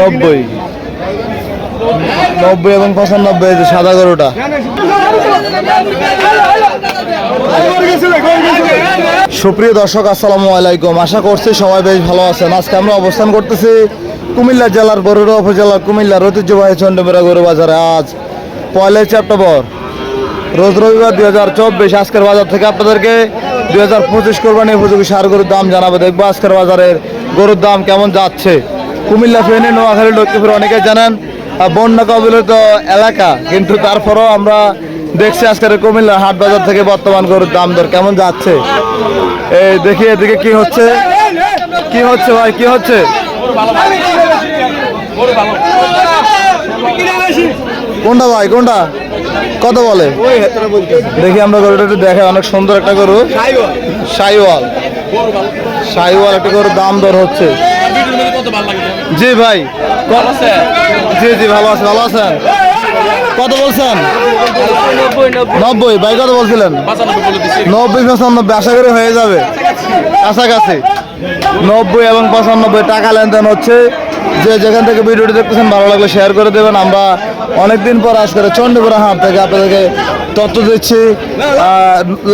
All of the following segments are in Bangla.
নব্বই। নব্বই এবং পঁচানব্বই যে সাদা গরুটা। সুপ্রিয় দর্শক আসসালামু আলাইকুম। আশা করছি সবাই বেশ ভালো আছেন। আজকে আমরা অবস্থান করতেছি কুমিল্লা জেলার বরুড়া উপজেলার কুমিল্লার ঐতিহ্যবাহী চন্ডমেরা গরু বাজারে। আজ পয়লাই সেপ্টেম্বর রোজ রবিবার দুই হাজার চব্বিশ। আজকের বাজার থেকে আপনাদেরকে দুই হাজার পঁচিশ কোরবানি উপযোগী সার গরুর দাম জানাব। দেখব আজকের বাজারের গরুর দাম কেমন যাচ্ছে। কুমিল্লা ফেনে নোয়াখালী লক্ষ্মীপুর অনেকে জানেন বন্যা কবলিত এলাকা। কিন্তু তারপরও আমরা দেখছি আজকের কুমিল্লা হাট বাজার থেকে বর্তমান গরুর দাম দর কেমন যাচ্ছে। এই দেখি এদিকে কি হচ্ছে। কি হচ্ছে ভাই কি হচ্ছে? কোনটা ভাই কোনটা? কত বলে? দেখি আমরা গরুটা একটু দেখে অনেক সুন্দর একটা গরু। সাইওয়াল। সাইওয়াল। একটা গরুর দাম দর হচ্ছে। জি ভাই। জি জি ভালো আছে ভালো আছেন। কত বলছেন? নব্বই ভাই কত বলছিলেন? নব্বই পঁচানব্বই আশা করি হয়ে যাবে। কাছাকাছি। নব্বই এবং পঁচানব্বই টাকা লেনদেন হচ্ছে। যে যেখান থেকে ভিডিওটি দেখতেছেন ভালো লাগলে শেয়ার করে দেবেন। আমরা অনেকদিন পর আজকে চণ্ডীপুরা হাট থেকে আপনাদেরকে তথ্য দিচ্ছি।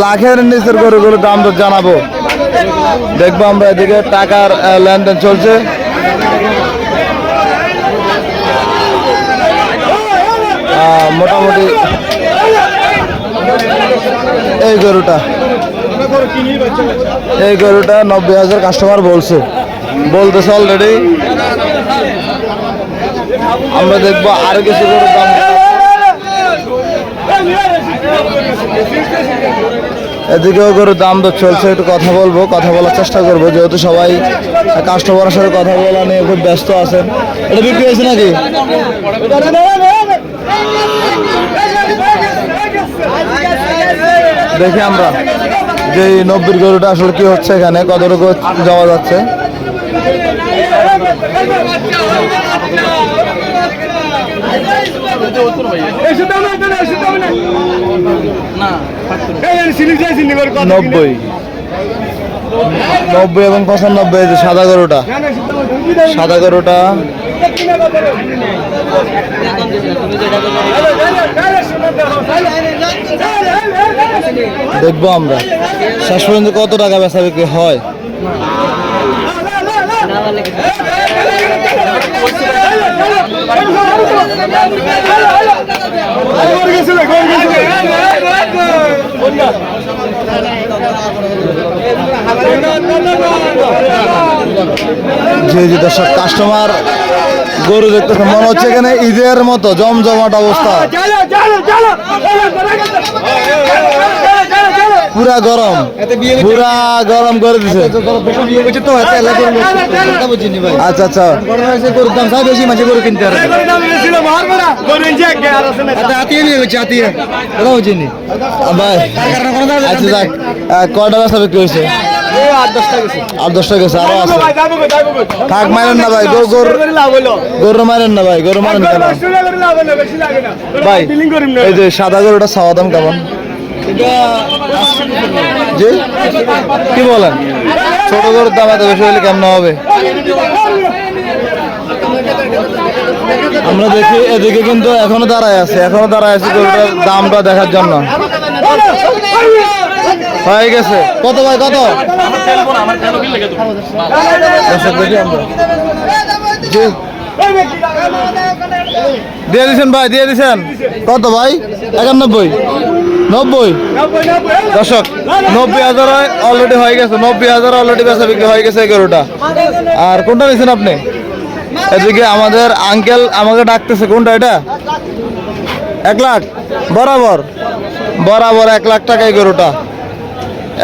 লাখের নিচের গরুগুলোর দাম তো জানাব। দেখব আমরা এদিকে টাকার লেনদেন চলছে। মোটামুটি এই গরুটা। এই গরুটা নব্বই হাজার কাস্টমার বলছে। বলতেছে অলরেডি আমরা দেখব আর কিছু গরুর দাম। এদিকেও গরুর দাম দর চলছে, একটু কথা বলব, কথা বলার চেষ্টা করব। যেহেতু সবাই কাস্টমারের সাথে কথা বলা নিয়ে খুব ব্যস্ত আছেন। এটা বিক্রি হয়েছে নাকি? দেখি আমরা যে নব্বই গরুটা আসলে কি হচ্ছে এখানে, কতটুকু যাওয়া যাচ্ছে? নব্বই। নব্বই এবং পঁচানব্বই যে সাদা গরুটা। সাদা গরুটা দেখব আমরা। শেষ পর্যন্ত কত টাকা বেচা বিক্রি হয়? জি জি দর্শক কাস্টমার গরু দেখতেছে মনে হচ্ছে এখানে ঈদের মতো জমজমাট অবস্থা। পুরা গরম পুরা গরম করে দিছে। আচ্ছা আচ্ছা। ভাই আচ্ছা যাক। আহ, কয়টা বেচা বিক্রি হয়েছে? আট দশটা গেছে। আরও আছে। থাক মারেন না ভাই গরু গরু গরু মারেন না ভাই গরু মারেন কেন? ভাই এই যে সাদা গরুটা চাওয়া দাম কেমন? জি? কি বলেন? ছোট গরুর দাম এত বেশি হলে কেমন হবে? আমরা দেখি এদিকে কিন্তু এখনও দাঁড়ায় আছে এখনও দাঁড়ায় আছে গরুটার দামটা দেখার জন্য। হয়ে গেছে। কত ভাই, কত? দিয়ে দিছেন ভাই, দিয়ে দিছেন। কত ভাই? একানব্বই। নব্বই। দর্শক, নব্বই হাজার অলরেডি হয়ে গেছে। নব্বই হাজার অলরেডি বেচা বিক্রি হয়ে গেছে এই গরুটা আর কোনটা নিয়েছেন আপনি? এদিকে আমাদের আঙ্কেল আমাকে ডাকতেছে। কোনটা এটা? এক লাখ। বরাবর। বরাবর এক লাখ টাকা এই গরুটা।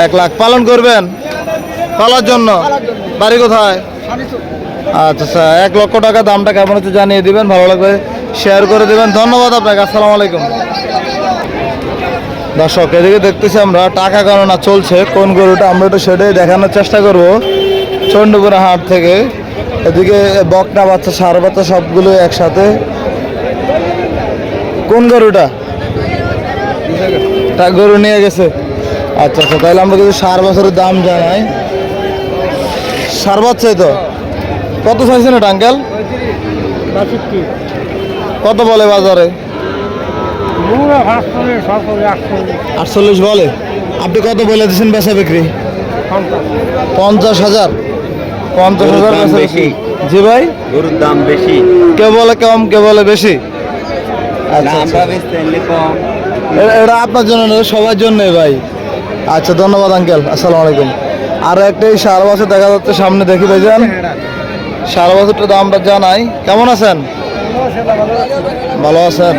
এক লাখ। পালন করবেন? পালার জন্য? বাড়ি কোথায়? আচ্ছা আচ্ছা এক লক্ষ টাকা দামটা কেমন হচ্ছে জানিয়ে দিবেন, ভালো লাগবে। শেয়ার করে দিবেন। ধন্যবাদ আপনাকে, আসসালামু আলাইকুম। দর্শক, এদিকে দেখতেছি আমরা, টাকা গণনা চলছে। কোন গরুটা আমরা একটু সেটাই দেখানোর চেষ্টা করব। চন্ডপুরা হাট থেকে। এদিকে বকনা বাচ্চা, সার বাচ্চা, সবগুলো একসাথে। কোন গরুটা? গরু নিয়ে গেছে। আচ্ছা আচ্ছা তাহলে আমরা কিছু সার বছরের দাম জানাই। সার বাচ্চাই তো। কত চাইছেন এটা আঙ্কেল? কত বলে বাজারে? আটচল্লিশ। বলে। আপনি কত বলে দিচ্ছেন বেচা বিক্রি? পঞ্চাশ। হাজার। পঞ্চাশ হাজার বেশি। জি ভাই? গরুর দাম বেশি। কে বলে কম কে বলে বেশি? আচ্ছা আচ্ছা। এটা আপনার জন্য না সবার জন্য ভাই। আচ্ছা ধন্যবাদ আঙ্কেল আসসালামু আলাইকুম। আর একটা এই সারা বছর দেখা যাচ্ছে, সামনে দেখি ভাইজান। সারা বছরটা দামটা জানাই। কেমন আছেন? ভালো আছেন।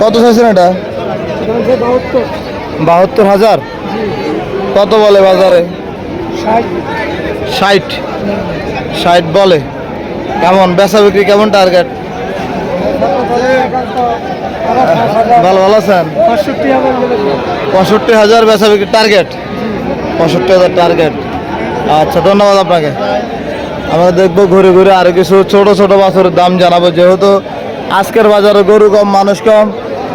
কত চাইছেন এটা? বাহাত্তর হাজার? কত বলে বাজারে? ষাট। ষাট বলে। কেমন? বেচা বিক্রি কেমন টার্গেট? ভালো ভালো আছেন? পঁয়ষট্টি হাজার বেচা বিক্রি টার্গেট পঁয়ষট্টি হাজার টার্গেট আচ্ছা ধন্যবাদ আপনাকে। আমরা দেখব ঘুরে ঘুরে আরও কিছু ছোট ছোট বাছরের দাম জানাব। যেহেতু আজকের বাজারে গরু কম মানুষ কম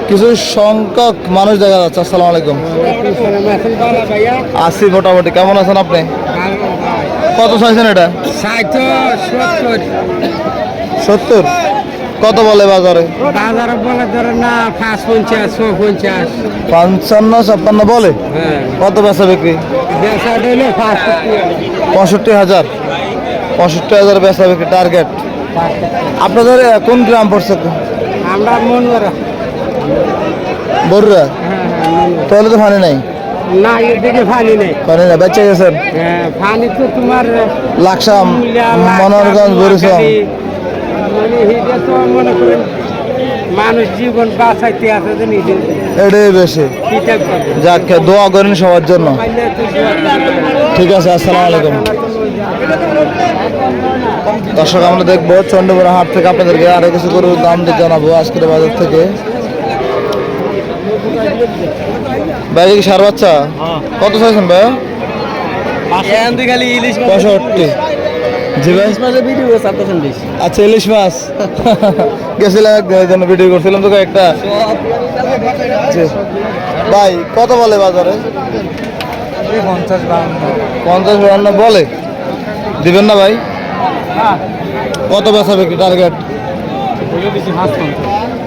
কিছু সংখ্যক মানুষ দেখা যাচ্ছে। আসসালামু আলাইকুম। আশি মোটামুটি। কেমন আছেন আপনি? কত চাইছেন এটা? সত্তর? কত বলে বাজারে? বাজারে বলে ধরে না পাঁচ পঞ্চাশ ছ পঞ্চাশ। পঞ্চান্ন ছাপ্পান্ন বলে? হ্যাঁ। কত বেচা বিক্রি? পঁয়ষট্টি হাজার। পঁয়ষট্টি হাজার। বেচা বিক্রি টার্গেট আপনাদের কোন গ্রাম পড়ছে? আমরা মন করা বড়ুরা হ্যাঁ হ্যাঁ। তাহলে তো ফানি নাই। না এর দিকে ফানি নেই। ফানি না বেঁচে গেছেন? ফানি তো তোমার লাকসাম বরিশাল। নোয়াখালী, মানে এটা তো মনে করেন মানুষ জীবন বাঁচাইতে আছে যে নিজে এটাই বেশি। যাক দোয়া করেন সবার জন্য। ঠিক আছে আসসালামু আলাইকুম। দর্শক আমরা দেখব চন্ডীপুরা হাট থেকে আপনাদেরকে আরও কিছু করে দাম দিয়ে জানাব আজকের বাজার থেকে। ভাই কি সার বাচ্চা? কত চাইছেন ভাই? খালি ইলিশ পঁয়ষট্টি। জি ভাই মাছের ভিডিও চারটাছেন বেশি আচ্ছা ইলিশ মাছ। গেছিলাম জন্য ভিডিও করছিলাম একটা। ভাই কত বলে বাজারে। পঞ্চাশ বলে। দিবেন না ভাই? কত বেচা বিক্রি টার্গেট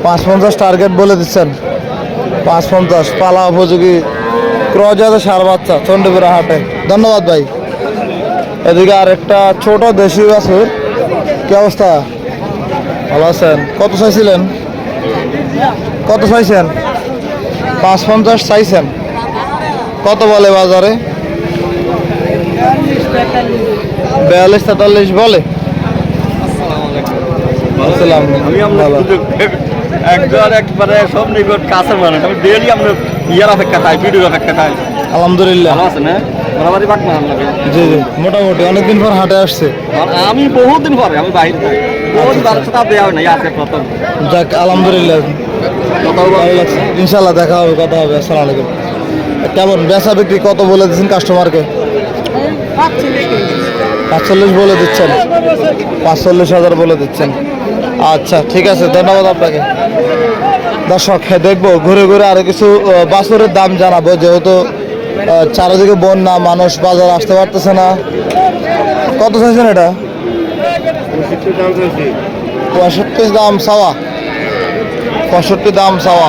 পাঁচ পঞ্চাশ টার্গেট বলে দিচ্ছেন। পাঁচ পঞ্চাশ পালা উপযোগী। ক্রজ আছে সার বাচ্চা চন্ডীপুরা হাটে। ধন্যবাদ ভাই। এদিকে আর একটা ছোট দেশি বাছুর কি অবস্থা? ভালো আছেন? কত চাইছিলেন? কত চাইছেন? পাঁচ পঞ্চাশ চাইছেন। কত বলে বাজারে? বিয়াল্লিশ তেতাল্লিশ বলে। আসসালাম আমি আমরা ভালো। একজন একবারে সব নিকট কাছের মানুষ আমি ডেলি আমরা ইয়ার অপেক্ষা থাই ভিডিও অপেক্ষা থাই আলহামদুলিল্লাহ ভালো আছেন হ্যাঁ মোটামুটি বাক না জি জি মোটামুটি অনেকদিন পর হাটে আসছে। আমি বহুত দিন পরে আমি বাইরে থাকি। বারো সাথে দেওয়া হয় না আজকে প্রথম। যাক আলহামদুলিল্লাহ ইনশাল্লাহ দেখা হবে কথা হবে আসসালামু আলাইকুম। কেমন বেচা বিক্রি কত বলে দিচ্ছেন কাস্টমারকে পাঁচচল্লিশ বলে দিচ্ছেন। পাঁচচল্লিশ হাজার বলে দিচ্ছেন। আচ্ছা ঠিক আছে ধন্যবাদ আপনাকে। দর্শক হ্যাঁ, দেখব ঘুরে ঘুরে আরও কিছু আহ, দাম জানাব যেহেতু চারিদিকে বন্যা, মানুষ বাজার আসতে পারতেছে না। কত চাইছেন এটা? পঁয়ষট্টি দাম সাওয়া পঁয়ষট্টি দাম সাওয়া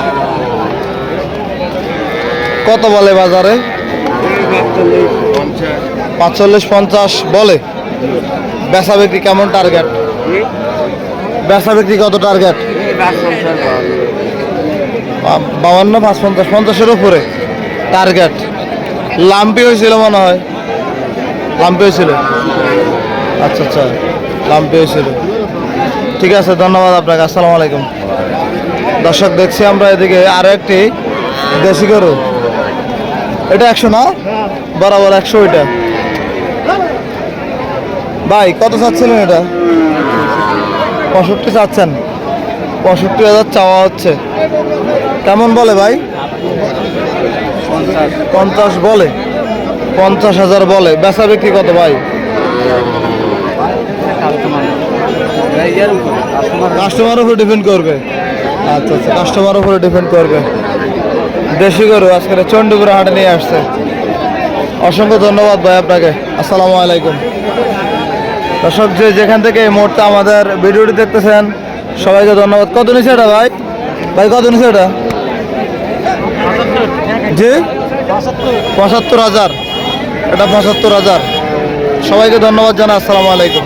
কত বলে বাজারে? পাঁচচল্লিশ পঞ্চাশ বলে। বেচা বিক্রি কেমন টার্গেট? বেচা বিক্রি কত টার্গেট? বাউন্ন পাঁচ পঞ্চাশ পঞ্চাশের উপরে টার্গেট। লাম্পি হয়েছিল মনে হয়। লাম্পি হয়েছিল। আচ্ছা আচ্ছা। লাম্পি হয়েছিল। ঠিক আছে, ধন্যবাদ আপনাকে। আসসালামু আলাইকুম। দর্শক, দেখছি আমরা এদিকে আরও একটি দেশি গরু। এটা একশো না? বরাবর একশো ওইটা ভাই, কত চাচ্ছিলেন এটা? পঁয়ষট্টি চাচ্ছেন। পঁয়ষট্টি হাজার চাওয়া হচ্ছে। কেমন বলে ভাই? পঞ্চাশ। বলে। পঞ্চাশ হাজার বলে। বেচা বিক্রি কত ভাই? কাস্টমার উপরে ডিপেন্ড করবে। আচ্ছা আচ্ছা। কাস্টমার উপরে ডিপেন্ড করবে। দেশি গরু আজকে চণ্ডীপুরা হাটে নিয়ে আসছে। অসংখ্য ধন্যবাদ ভাই আপনাকে। আসসালামু আলাইকুম। দর্শক, যে যেখান থেকে এই মুহূর্তে আমাদের ভিডিওটি দেখতেছেন, সবাইকে ধন্যবাদ। কত নিছে এটা ভাই? ভাই, কত নিছে এটা? জি পঁচাত্তর হাজার। এটা পঁচাত্তর হাজার। সবাইকে ধন্যবাদ জানাই আসসালামু আলাইকুম।